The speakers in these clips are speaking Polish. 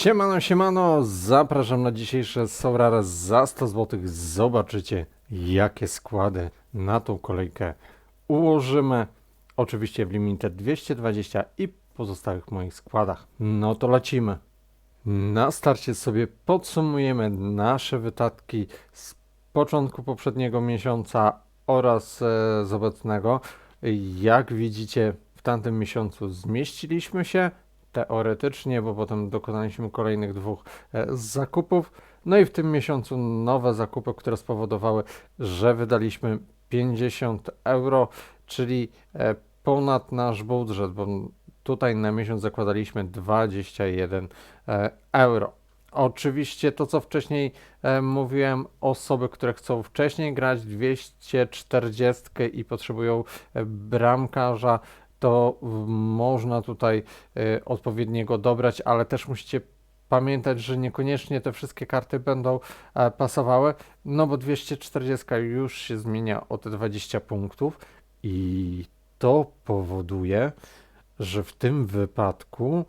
Siemano, siemano, zapraszam na dzisiejsze Sourare za 100 zł. Zobaczycie, jakie składy na tą kolejkę ułożymy. Oczywiście w limicie 220 i pozostałych moich składach. No to lecimy. Na starcie sobie podsumujemy nasze wydatki z początku poprzedniego miesiąca oraz e, z obecnego. Jak widzicie, w tamtym miesiącu zmieściliśmy się teoretycznie, bo potem dokonaliśmy kolejnych dwóch e, zakupów. No i w tym miesiącu nowe zakupy, które spowodowały, że wydaliśmy 50 euro, czyli e, ponad nasz budżet, bo tutaj na miesiąc zakładaliśmy 21 e, euro. Oczywiście to, co wcześniej e, mówiłem, osoby, które chcą wcześniej grać 240 i potrzebują bramkarza, to w- można tutaj e, odpowiedniego dobrać, ale też musicie pamiętać, że niekoniecznie te wszystkie karty będą e, pasowały, no bo 240 już się zmienia o te 20 punktów i to powoduje, że w tym wypadku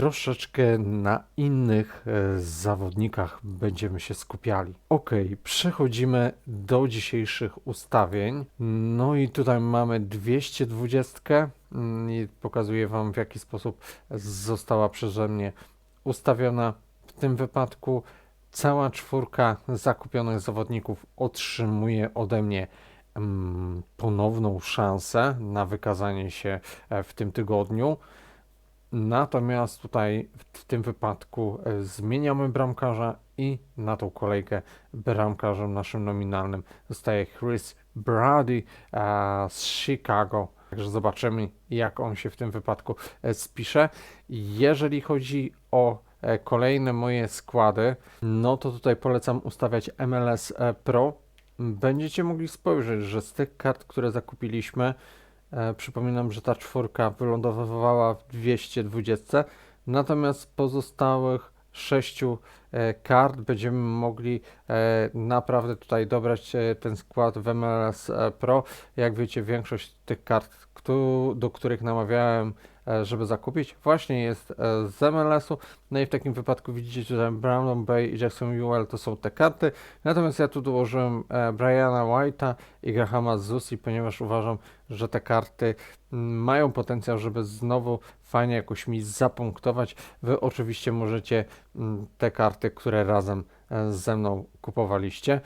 troszeczkę na innych e, zawodnikach będziemy się skupiali. Ok, przechodzimy do dzisiejszych ustawień. No i tutaj mamy 220 mm, i pokazuję Wam w jaki sposób została przeze mnie ustawiona. W tym wypadku cała czwórka zakupionych zawodników otrzymuje ode mnie mm, ponowną szansę na wykazanie się e, w tym tygodniu. Natomiast tutaj w tym wypadku e, zmieniamy bramkarza i na tą kolejkę bramkarzem naszym nominalnym zostaje Chris Brady e, z Chicago. Także zobaczymy, jak on się w tym wypadku e, spisze. Jeżeli chodzi o kolejne moje składy, no to tutaj polecam ustawiać MLS Pro. Będziecie mogli spojrzeć, że z tych kart, które zakupiliśmy, E, przypominam, że ta czwórka wylądowywała w 220, natomiast pozostałych sześciu kart będziemy mogli e, naprawdę tutaj dobrać e, ten skład w MLS e, Pro. Jak wiecie, większość tych kart, do których namawiałem, e, żeby zakupić, właśnie jest e, z MLS-u. No i w takim wypadku widzicie tutaj Brandon Bay i Jackson UL to są te karty. Natomiast ja tu dołożyłem e, Briana White'a i Grahama Zusi, ponieważ uważam, że te karty mm, mają potencjał, żeby znowu fajnie jakoś mi zapunktować. Wy oczywiście możecie mm, te karty, które razem e, ze mną kupowaliście.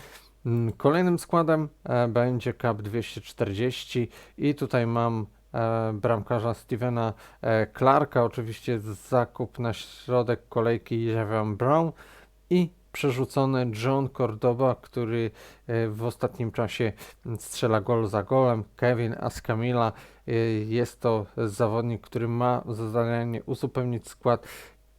Mm, Kolejnym składem e, będzie Cup 240 i tutaj mam e, bramkarza Stevena Clarka, oczywiście zakup na środek kolejki Javion Brown i przerzucony John Cordoba, który w ostatnim czasie strzela gol za golem. Kevin Ascamila y, jest to zawodnik, który ma za zadanie uzupełnić skład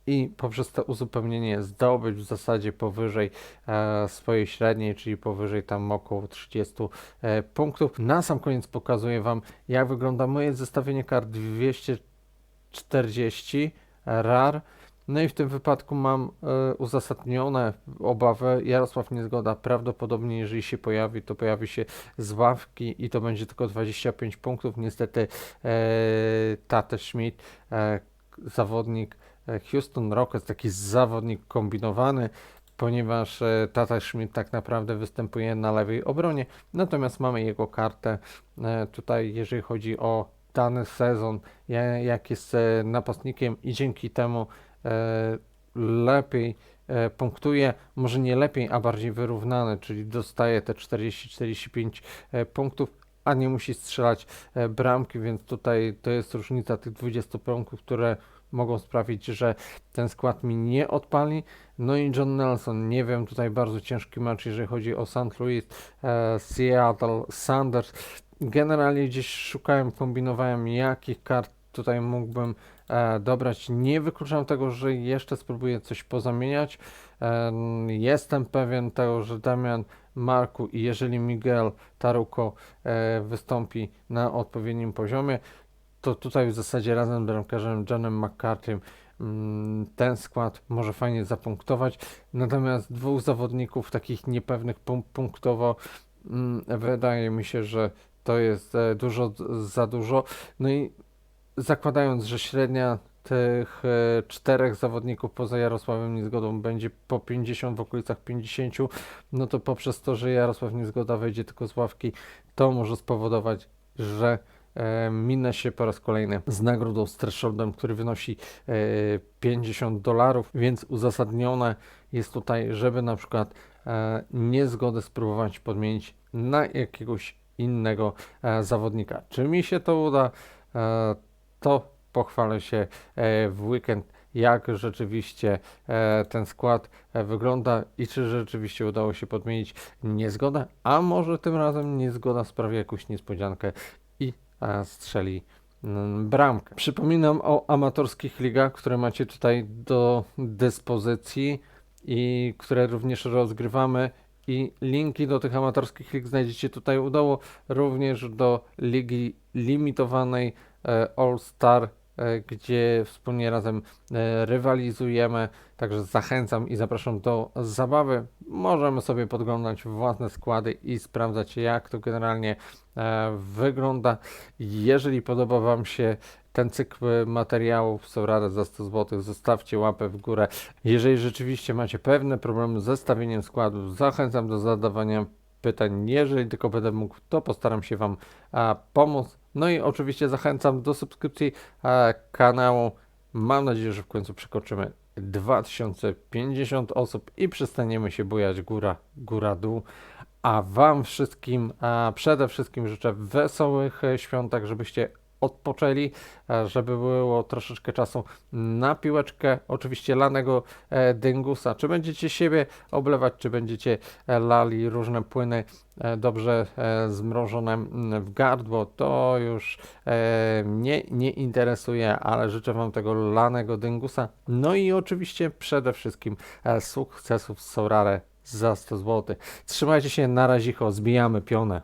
i poprzez to uzupełnienie zdobyć w zasadzie powyżej e, swojej średniej, czyli powyżej tam około 30 e, punktów. Na sam koniec pokazuję Wam, jak wygląda moje zestawienie kart 240 RAR. No i w tym wypadku mam e, uzasadnione obawy. Jarosław Niezgoda prawdopodobnie, jeżeli się pojawi, to pojawi się z ławki i to będzie tylko 25 punktów. Niestety e, Tate Schmidt, e, zawodnik Houston Rockets, taki zawodnik kombinowany, ponieważ e, Tata Schmidt tak naprawdę występuje na lewej obronie. Natomiast mamy jego kartę e, tutaj, jeżeli chodzi o dany sezon, ja- jak jest e, napastnikiem i dzięki temu e, lepiej e, punktuje, może nie lepiej, a bardziej wyrównany, czyli dostaje te 40-45 e, punktów, a nie musi strzelać e, bramki, więc tutaj to jest różnica tych 20 punktów, które mogą sprawić, że ten skład mi nie odpali. No i John Nelson, nie wiem, tutaj bardzo ciężki mecz, jeżeli chodzi o St. Louis, e, Seattle, Sanders. Generalnie gdzieś szukałem, kombinowałem, jakich kart tutaj mógłbym e, dobrać. Nie wykluczam tego, że jeszcze spróbuję coś pozamieniać. E, jestem pewien tego, że Damian Marku i jeżeli Miguel Taruko wystąpi na odpowiednim poziomie, to tutaj w zasadzie razem z bramkarzem Johnem McCarthy'm mm, ten skład może fajnie zapunktować. Natomiast dwóch zawodników takich niepewnych punk- punktowo mm, wydaje mi się, że to jest e, dużo za dużo. No i zakładając, że średnia tych e, czterech zawodników poza Jarosławem Niezgodą będzie po 50 w okolicach 50, no to poprzez to, że Jarosław Niezgoda wejdzie tylko z ławki, to może spowodować, że minę się po raz kolejny z nagrodą z thresholdem, który wynosi e, 50 dolarów, więc uzasadnione jest tutaj, żeby na przykład e, niezgodę spróbować podmienić na jakiegoś innego e, zawodnika. Czy mi się to uda, e, to pochwalę się e, w weekend, jak rzeczywiście e, ten skład e, wygląda i czy rzeczywiście udało się podmienić niezgodę, a może tym razem niezgoda sprawi jakąś niespodziankę e, strzeli mm, bramkę. Przypominam o amatorskich ligach, które macie tutaj do dyspozycji i które również rozgrywamy i linki do tych amatorskich lig znajdziecie tutaj udało również do ligi limitowanej e, All Star, gdzie wspólnie razem e, rywalizujemy. Także zachęcam i zapraszam do zabawy. Możemy sobie podglądać własne składy i sprawdzać, jak to generalnie e, wygląda. Jeżeli podoba Wam się ten cykl materiałów, są rade za 100 zł, zostawcie łapę w górę. Jeżeli rzeczywiście macie pewne problemy z zestawieniem składów, zachęcam do zadawania pytań. Jeżeli tylko będę mógł, to postaram się Wam pomóc. No i oczywiście zachęcam do subskrypcji kanału. Mam nadzieję, że w końcu przekroczymy 2050 osób i przestaniemy się bujać góra, góra, dół. A Wam wszystkim a przede wszystkim życzę wesołych e, świąt, tak żebyście odpoczęli, e, żeby było troszeczkę czasu na piłeczkę. Oczywiście lanego e, dyngusa. Czy będziecie siebie oblewać, czy będziecie e, lali różne płyny dobrze zmrożone mm, w gardło, to już mnie nie interesuje, ale życzę Wam tego lanego dyngusa. No i oczywiście przede wszystkim sukcesów z Sorare za 100 zł. Trzymajcie się, na razie, zbijamy pionę.